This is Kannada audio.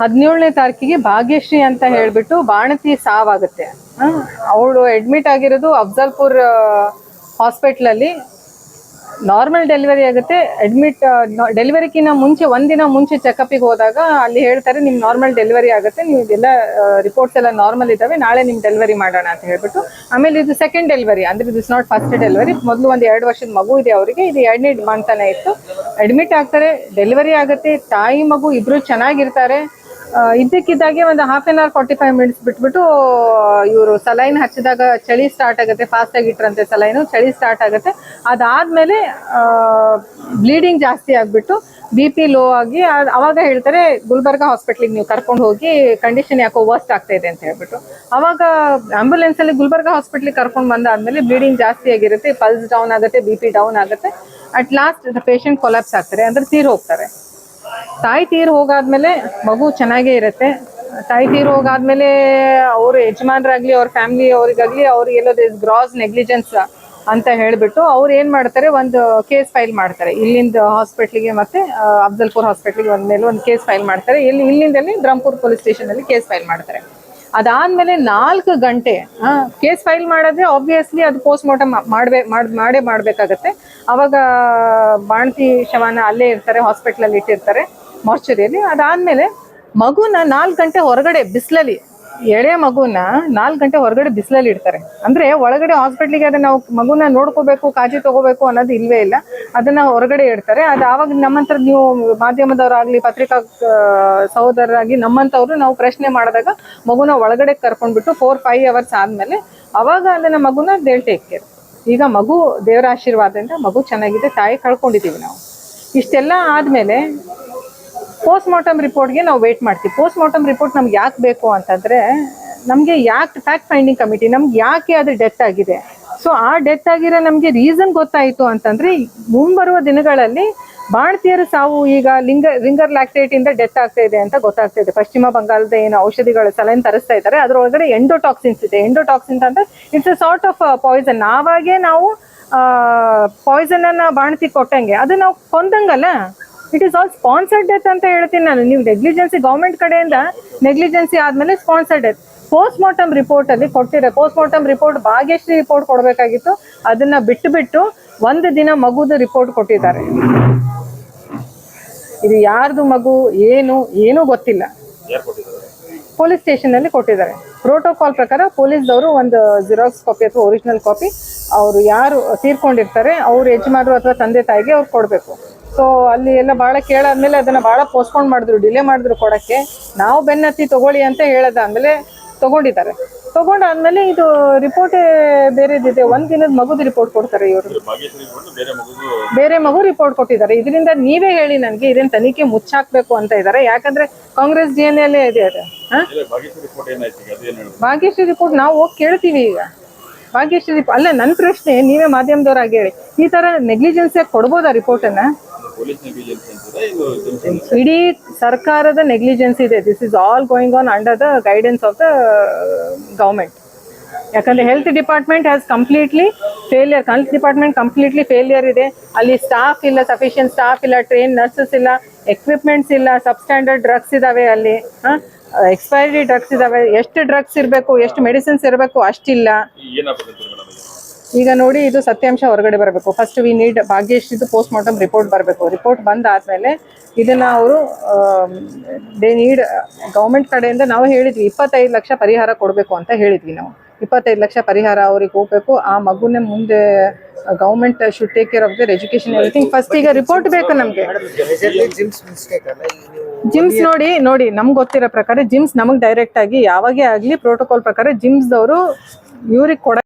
ಹದಿನೇಳನೇ ತಾರೀಕಿಗೆ ಭಾಗ್ಯಶ್ರೀ ಅಂತ ಹೇಳ್ಬಿಟ್ಟು ಬಾಣತಿ ಸಾವಾಗುತ್ತೆ. ಅವಳು ಅಡ್ಮಿಟ್ ಆಗಿರೋದು ಅಫ್ಜಲ್ಪುರ್ ಹಾಸ್ಪಿಟ್ಲ್ ಅಲ್ಲಿ. ನಾರ್ಮಲ್ ಡೆಲಿವರಿ ಆಗುತ್ತೆ. ಅಡ್ಮಿಟ್ ಡೆಲಿವರಿಕಿನ್ನ ಮುಂಚೆ, ಒಂದಿನ ಮುಂಚೆ ಚೆಕಪ್ಗೆ ಹೋದಾಗ ಅಲ್ಲಿ ಹೇಳ್ತಾರೆ ನಿಮ್ ನಾರ್ಮಲ್ ಡೆಲಿವರಿ ಆಗುತ್ತೆ. ನೀವು ಇದೆಲ್ಲ ರಿಪೋರ್ಟ್ಸ್ ಎಲ್ಲ ನಾರ್ಮಲ್ ಇದ್ದಾವೆ. ನಾಳೆ ನಿಮ್ ಡೆಲಿವರಿ ಮಾಡೋಣ ಅಂತ ಹೇಳ್ಬಿಟ್ಟು, ಆಮೇಲೆ ಇದು ಸೆಕೆಂಡ್ ಡೆಲಿವರಿ ಅಂದ್ರೆ ಇಸ್ ನಾಟ್ ಫಸ್ಟ್ ಡೆಲಿವರಿ ಮೊದಲು ಒಂದು ಎರಡು ವರ್ಷದ ಮಗು ಇದೆ ಅವರಿಗೆ. ಇದು ಎರಡನೇ ಮಂತನ ಇತ್ತು. ಅಡ್ಮಿಟ್ ಆಗ್ತಾರೆ. ಡೆಲಿವರಿ ಆಗುತ್ತೆ. ತಾಯಿ ಮಗು ಇಬ್ರು ಚೆನ್ನಾಗಿರ್ತಾರೆ. ಇದ್ದಕ್ಕಿದ್ದಾಗೆ ಒಂದು half an hour forty five minutes ಬಿಟ್ಬಿಟ್ಟು, ಇವರು ಸಲೈನ್ ಹಚ್ಚಿದಾಗ ಚಳಿ ಸ್ಟಾರ್ಟ್ ಆಗುತ್ತೆ. ಫಾಸ್ಟ್ ಆಗಿ ಇಟ್ರಂತೆ ಸಲೈನು ಚಳಿ ಸ್ಟಾರ್ಟ್ ಆಗುತ್ತೆ. ಅದಾದ್ಮೇಲೆ ಬ್ಲೀಡಿಂಗ್ ಜಾಸ್ತಿ ಆಗಿಬಿಟ್ಟು ಬಿ ಪಿ ಲೋ ಆಗಿ ಅವಾಗ ಹೇಳ್ತಾರೆ, ಗುಲ್ಬರ್ಗ ಹಾಸ್ಪಿಟ್ಲಿಗೆ ನೀವು ಕರ್ಕೊಂಡು ಹೋಗಿ ಕಂಡೀಷನ್ ಯಾಕೋ ವರ್ಸ್ಟ್ ಆಗ್ತಾ ಇದೆ ಅಂತ ಹೇಳ್ಬಿಟ್ಟು. ಅವಾಗ ಆಂಬುಲೆನ್ಸ್ ಅಲ್ಲಿ ಗುಲ್ಬರ್ಗ ಹಾಸ್ಪಿಟ್ಲಿಗೆ ಕರ್ಕೊಂಡು ಬಂದಾದ್ಮೇಲೆ ಬ್ಲೀಡಿಂಗ್ ಜಾಸ್ತಿ ಆಗಿರುತ್ತೆ. ಪಲ್ಸ್ ಡೌನ್ ಆಗುತ್ತೆ ಬಿ ಪಿ ಡೌನ್ ಆಗುತ್ತೆ. ಅಟ್ ಲಾಸ್ಟ್ ಪೇಷಂಟ್ ಕೊಲಾಪ್ಸ್ ಆಗ್ತಾರೆ. ಅಂದ್ರೆ ತೀರ್ ಹೋಗ್ತಾರೆ. ತಾಯಿ ತೀರು ಹೋಗಾದ್ಮೇಲೆ ಮಗು ಚೆನ್ನಾಗೇ ಇರುತ್ತೆ. ತಾಯಿ ತೀರು ಹೋಗಾದ್ಮೇಲೆ ಅವ್ರ ಯಜಮಾನ್ರಾಗ್ಲಿ, ಅವ್ರ ಫ್ಯಾಮಿಲಿ ಅವ್ರಿಗಾಗ್ಲಿ ಅವ್ರಿಗೆ ಎಲ್ಲೋ ಗ್ರಾಸ್ ನೆಗ್ಲಿಜೆನ್ಸ್ ಅಂತ ಹೇಳಿಬಿಟ್ಟು ಅವ್ರು ಏನು ಮಾಡ್ತಾರೆ, ಒಂದು ಕೇಸ್ ಫೈಲ್ ಮಾಡ್ತಾರೆ. ಇಲ್ಲಿಂದ ಹಾಸ್ಪಿಟ್ಲಿಗೆ ಮತ್ತೆ ಅಫ್ಜಲ್ಪುರ್ ಹಾಸ್ಪಿಟ್ಲಿಗೆ ಒಂದ್ ಮೇಲೆ ಒಂದು ಕೇಸ್ ಫೈಲ್ ಮಾಡ್ತಾರೆ. ಇಲ್ಲಿ ಇಲ್ಲಿಂದಲ್ಲಿ ಬ್ರಹ್ಮಪುರ್ ಪೊಲೀಸ್ ಸ್ಟೇಷನ್ ಅಲ್ಲಿ ಕೇಸ್ ಫೈಲ್ ಮಾಡ್ತಾರೆ. ಅದಾದ್ಮೇಲೆ ನಾಲ್ಕು ಗಂಟೆ ಕೇಸ್ ಫೈಲ್ ಮಾಡಿದ್ರೆ ಆಬ್ವಿಯಸ್ಲಿ ಅದು ಪೋಸ್ಟ್ ಮಾರ್ಟಮ್ ಮಾಡ್ಬೇ, ಮಾಡ್- ಮಾಡೇ ಮಾಡಬೇಕಾಗತ್ತೆ. ಅವಾಗ ಬಾಣತಿ ಶವನ ಅಲ್ಲೇ ಇರ್ತಾರೆ ಹಾಸ್ಪಿಟ್ಲಲ್ಲಿ ಇಟ್ಟಿರ್ತಾರೆ. ಮಾರ್ಚುರಿಯಲ್ಲಿ. ಅದಾದ್ಮೇಲೆ ಮಗುನ ನಾಲ್ಕು ಗಂಟೆ ಹೊರಗಡೆ ಬಿಸಿಲಲ್ಲಿ, ಎಳೆ ಮಗುನ ನಾಲ್ಕು ಗಂಟೆ ಹೊರಗಡೆ ಬಿಸಿಲಲ್ಲಿ ಇಡ್ತಾರೆ. ಅಂದ್ರೆ ಒಳಗಡೆ ಹಾಸ್ಪಿಟ್ಲಿಗೆ ಅದನ್ನ ನಾವು ಮಗುನ ನೋಡ್ಕೋಬೇಕು ಕಾಜಿ ತಗೋಬೇಕು ಅನ್ನೋದು ಇಲ್ವೇ ಇಲ್ಲ. ಅದನ್ನ ಹೊರಗಡೆ ಇಡ್ತಾರೆ. ಅದು ಆವಾಗ ನಮ್ಮಂತ ನೀವು ಮಾಧ್ಯಮದವರಾಗ್ಲಿ, ಪತ್ರಿಕಾ ಸಹೋದರರಾಗಿ ನಮ್ಮಂತವ್ರು ನಾವು ಪ್ರಶ್ನೆ ಮಾಡಿದಾಗ ಮಗುನ ಒಳಗಡೆ ಕರ್ಕೊಂಡ್ಬಿಟ್ಟು ಫೋರ್ ಫೈವ್ ಅವರ್ಸ್ ಆದ್ಮೇಲೆ ಅವಾಗ ಅದನ್ನ ಮಗುನ ದೇಳ್ ಟೇಕ್ ಈಗ ಮಗು ದೇವರ ಆಶೀರ್ವಾದದಿಂದ ಮಗು ಚೆನ್ನಾಗಿದೆ, ತಾಯಿ ಕಳ್ಕೊಂಡಿದ್ದೀವಿ ನಾವು. ಇಷ್ಟೆಲ್ಲ ಆದ್ಮೇಲೆ ಪೋಸ್ಟ್ ಮಾರ್ಟಮ್ ರಿಪೋರ್ಟ್ಗೆ ನಾವು ವೇಟ್ ಮಾಡ್ತೀವಿ. ಪೋಸ್ಟ್ ಮಾರ್ಟಮ್ ರಿಪೋರ್ಟ್ ನಮ್ಗೆ ಯಾಕೆ ಬೇಕು ಅಂತಂದರೆ, ನಮಗೆ ಯಾಕೆ ಫ್ಯಾಕ್ಟ್ ಫೈಂಡಿಂಗ್ ಕಮಿಟಿ ನಮ್ಗೆ ಯಾಕೆ ಅದು ಡೆತ್ ಆಗಿದೆ? ಸೊ ಆ ಡೆತ್ ಆಗಿರೋ ನಮಗೆ ರೀಸನ್ ಗೊತ್ತಾಯಿತು ಅಂತಂದರೆ ಮುಂಬರುವ ದಿನಗಳಲ್ಲಿ ಭಾರತೀಯರ ಸಾವು ಈಗ ಲಿಂಗ, ಲಿಂಗರ್ ಲ್ಯಾಕ್ಟೇಟಿಂದ ಡೆತ್ ಆಗ್ತಾ ಇದೆ ಅಂತ ಗೊತ್ತಾಗ್ತಾ ಇದೆ. ಪಶ್ಚಿಮ ಬಂಗಾಳದ ಏನು ಔಷಧಿಗಳು ಸಲಹೆ ತರಿಸ್ತಾ ಇದ್ದಾರೆ. ಅದರೊಳಗಡೆ ಎಂಡೋಟಾಕ್ಸಿನ್ಸ್ ಇದೆ. ಎಂಡೋಟಾಕ್ಸಿನ್ಸ್ ಅಂತ it's a sort of poison ನಾವಾಗೇ ನಾವು ಪಾಯ್ಸನನ್ನು ಬಾಣತಿ ಕೊಟ್ಟಂಗೆ, ಅದು ನಾವು ಕೊಂದಂಗಲ್ಲ? It is all sponsored death ಅಂತ ಹೇಳ್ತೀನಿ ನಾನು. ನೀವು ನೆಗ್ಲಿಜೆನ್ಸಿ ಗೌರ್ಮೆಂಟ್ ಕಡೆಯಿಂದ ನೆಗ್ಲಿಜೆನ್ಸಿ ಆದ್ಮೇಲೆ sponsored death post mortem report ಅಲ್ಲಿ ಕೊಟ್ಟಿದೆ post mortem report Bhagyashree report ಕೊಡಬೇಕಾಗಿತ್ತು. ಅದನ್ನ ಬಿಟ್ಟು ಬಿಟ್ಟು ಒಂದು ದಿನ ಮಗುದು ರಿಪೋರ್ಟ್ ಕೊಟ್ಟಿದ್ದಾರೆ. ಇದು ಯಾರ್ದು ಮಗು ಏನು ಏನೂ ಗೊತ್ತಿಲ್ಲ. ಪೊಲೀಸ್ ಸ್ಟೇಷನ್ ಅಲ್ಲಿ ಕೊಟ್ಟಿದ್ದಾರೆ. ಪ್ರೋಟೋಕಾಲ್ ಪ್ರಕಾರ ಪೊಲೀಸ್ದವರು ಒಂದು ಜಿರಾಕ್ಸ್ ಕಾಪಿ ಅಥವಾ ಒರಿಜಿನಲ್ ಕಾಪಿ ಅವರು ಯಾರು ತೀರ್ಕೊಂಡಿರ್ತಾರೆ ಅವ್ರು ಯಜಮಾನರು ಅಥವಾ ತಂದೆ ತಾಯಿಗೆ ಅವ್ರು ಕೊಡಬೇಕು. ಸೊ ಅಲ್ಲಿ ಎಲ್ಲ ಭಾಳ ಕೇಳಾದ್ಮೇಲೆ ಅದನ್ನ ಭಾಳ ಪೋಸ್ಟ್ಪೋನ್ ಮಾಡಿದ್ರು ಡಿಲೇ ಮಾಡಿದ್ರು ಕೊಡಕ್ಕೆ. ನಾವು ಬೆನ್ನತ್ತಿ ತಗೊಳ್ಳಿ ಅಂತ ಹೇಳದಾದ್ಮೇಲೆ ತಗೊಂಡಿದ್ದಾರೆ. ತಗೊಂಡಾದ್ಮೇಲೆ ಇದು ರಿಪೋರ್ಟ್ ಬೇರೆದಿದೆ. ಒಂದ್ ದಿನದ ಮಗುದು ರಿಪೋರ್ಟ್ ಕೊಡ್ತಾರೆ ಇವರು. ಬೇರೆ ಮಗು ರಿಪೋರ್ಟ್ ಕೊಟ್ಟಿದ್ದಾರೆ. ಇದರಿಂದ ನೀವೇ ಹೇಳಿ ನನಗೆ ಇದನ್ನ ತನಿಖೆ ಮುಚ್ಚಾಕ್ಬೇಕು ಅಂತ ಇದ್ದಾರೆ. ಯಾಕಂದ್ರೆ ಕಾಂಗ್ರೆಸ್ ಡಿ ಎನ್ ಎಲ್ ಇದೆ ಅದು. ಭಾಗ್ಯಶ್ರೀ ರಿಪೋರ್ಟ್ ನಾವು ಹೋಗಿ ಕೇಳ್ತೀವಿ ಈಗ. ಭಾಗ್ಯಶ್ರೀ ರಿಪೋರ್ಟ್ ಅಲ್ಲ ನನ್ನ ಪ್ರಶ್ನೆ ನೀವೇ ಮಾಧ್ಯಮದವ್ರಾಗಿ ಹೇಳಿ. ಈ ತರ ನೆಗ್ಲಿಜೆನ್ಸ್ ಕೊಡ್ಬೋದಾ ರಿಪೋರ್ಟ್ ಇಡೀ ಸರ್ಕಾರದ ನೆಗ್ಲಿಜೆನ್ಸ್ ಇದೆ. This is all going on under the guidance of the government ಯಾಕಂದ್ರೆ health department has completely failure health department completely failure ಇದೆ. ಅಲ್ಲಿ ಸ್ಟಾಫ್ ಇಲ್ಲ ಸಫಿಷಿಯಂಟ್ ಸ್ಟಾಫ್ ಇಲ್ಲ ಟ್ರೈನ್ ನರ್ಸಸ್ ಇಲ್ಲ ಎಕ್ವಿಪ್ಮೆಂಟ್ಸ್ ಇಲ್ಲ ಸಬ್ಸ್ಟ್ಯಾಂಡರ್ಡ್ ಡ್ರಗ್ಸ್ ಇದಾವೆ ಅಲ್ಲಿ. ಎಕ್ಸ್ಪೈರಿ ಡ್ರಗ್ಸ್ ಇದಾವೆ. ಎಷ್ಟು ಡ್ರಗ್ಸ್ ಇರಬೇಕು ಎಷ್ಟು ಮೆಡಿಸಿನ್ಸ್ ಇರಬೇಕು ಅಷ್ಟಿಲ್ಲ. ಈಗ ನೋಡಿ ಇದು ಸತ್ಯಾಂಶ ಹೊರಗಡೆ ಬರಬೇಕು. ಫಸ್ಟ್ ವಿ ನೀಡ್ ಭಾಗ್ಯಶ್ರೀದು ಪೋಸ್ಟ್ ಮಾರ್ಟಮ್ ರಿಪೋರ್ಟ್ ಬರಬೇಕು. ರಿಪೋರ್ಟ್ ಬಂದಾದ್ಮೇಲೆ ಇದನ್ನ ಅವರು ದೇ ನೀಡ್ ಗೌರ್ಮೆಂಟ್ ಕಡೆಯಿಂದ ನಾವು ಹೇಳಿದ್ವಿ, ಇಪ್ಪತ್ತೈದು ಲಕ್ಷ ಪರಿಹಾರ ಕೊಡಬೇಕು ಅಂತ ಹೇಳಿದ್ವಿ ನಾವು. ಇಪ್ಪತ್ತೈದು ಲಕ್ಷ ಪರಿಹಾರ ಅವ್ರಿಗೆ ಹೋಗ್ಬೇಕು. ಆ ಮಗುನೇ ಮುಂದೆ government should take care of their education everything first ಈಗ ರಿಪೋರ್ಟ್ ಬೇಕು ನಮಗೆ. ಜಿಮ್ಸ್ ನೋಡಿ ನೋಡಿ, ನಮ್ಗೆ ಗೊತ್ತಿರೋ ಪ್ರಕಾರ ಜಿಮ್ಸ್ ನಮಗೆ ಡೈರೆಕ್ಟ್ ಆಗಿ ಯಾವಾಗೇ ಆಗಲಿ ಪ್ರೋಟೋಕಾಲ್ ಪ್ರಕಾರ ಜಿಮ್ಸ್ ಅವರು ಇವ್ರಿಗೆ ಕೊಡ